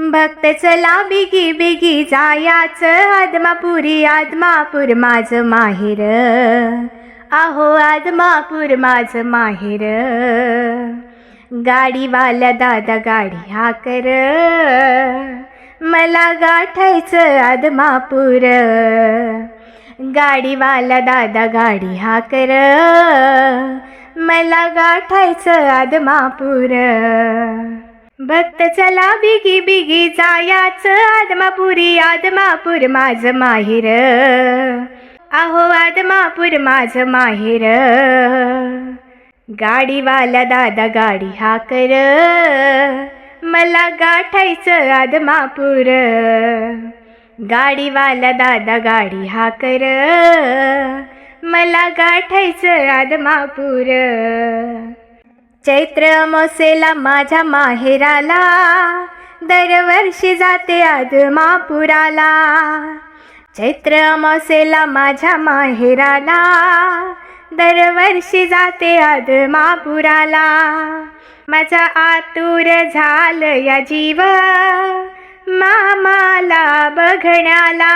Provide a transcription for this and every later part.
भक्त चला बिगी बिगी जायाच आदमापुरी आदमापूर माझ माहेर. आहो आदमापूर माझ माहेर. गाडीवाला दादा गाडी हा कर मला गाठायचं आदमापूर. गाडीवाला दादा गाडी हा कर मला गाठायचं आदमापूर. भक्त चला बिगी बिगी जायाच. आदमापुरी आदमापूर माझ माहिर. आहो आदमापूर माझ माहिर. गाडीवाला दादा गाडी हा कर. मला गाठायचं आदमापूर. गाडीवाला दादा गाडी हा कर. मला गाठायचं आदमापूर. चैत्र मसेला माझ्या माहेराला दरवर्षी जाते आदमापुराला चैत्र मसेला माझ्या माहेराला दरवर्षी जाते आदमापुराला माझा आतुर झाल या जीव मामाला बघण्याला.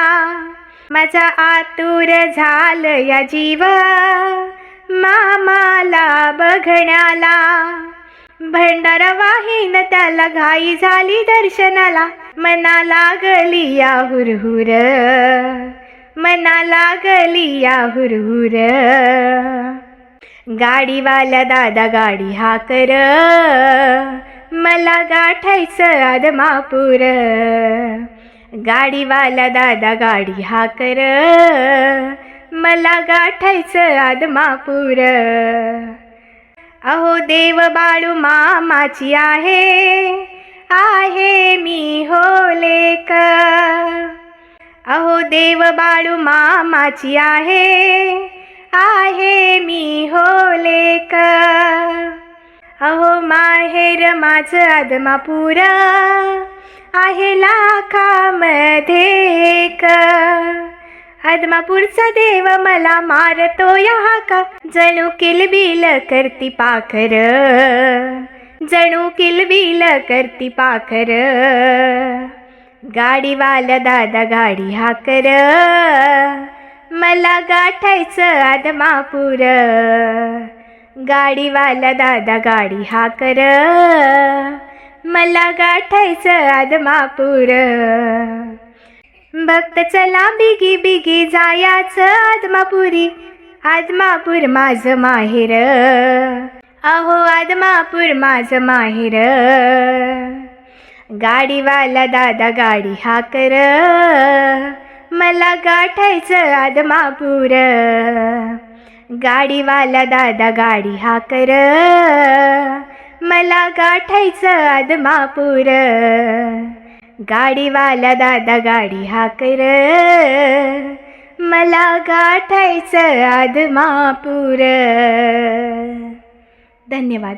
माझा आतुर झाल या जीव मामाला बघण्याला. भंडारावाहीन त्याला घाई झाली दर्शनाला. मना लागली या हुरहुर. मना लागली या हुरहुर. गाडीवाला दादा गाडी हा कर. मला गाठायचं आदमापूर गाडीवाला दादा गाडी हा कर. मला गाठायचं आदमापूर. अहो देव बाळू मामाची आहे आहे मी हो लेक अहो देव बाळू मामाची आहे आहे मी हो लेक अहो माहेर माझं आदमापूर आहे लाखामध्ये का आदमापूरचा देव मला मारतो या हाका. जणू किलबिल करती पाखर. जणू किलबिल करती पाखर. गाडीवाला दादा गाडी हाकर. मला गाठायचं आदमापूर. गाडीवाला दादा गाडी हा कर मला गाठायचं आदमापूर. भक्त चला बिगी बिगी जायाच आदमापुरी. आदमापूर माझं माहेर. अहो आदमापूर माझं माहेर. गाडीवाला दादा गाडी हा कर. मला गाठायचं आदमापूर. गाडीवाला दादा गाडी हा कर. मला गाठायचं आदमापूर. गाडीवाला दादा गाडी हा कर मला गाठायचं आदमापूर. धन्यवाद.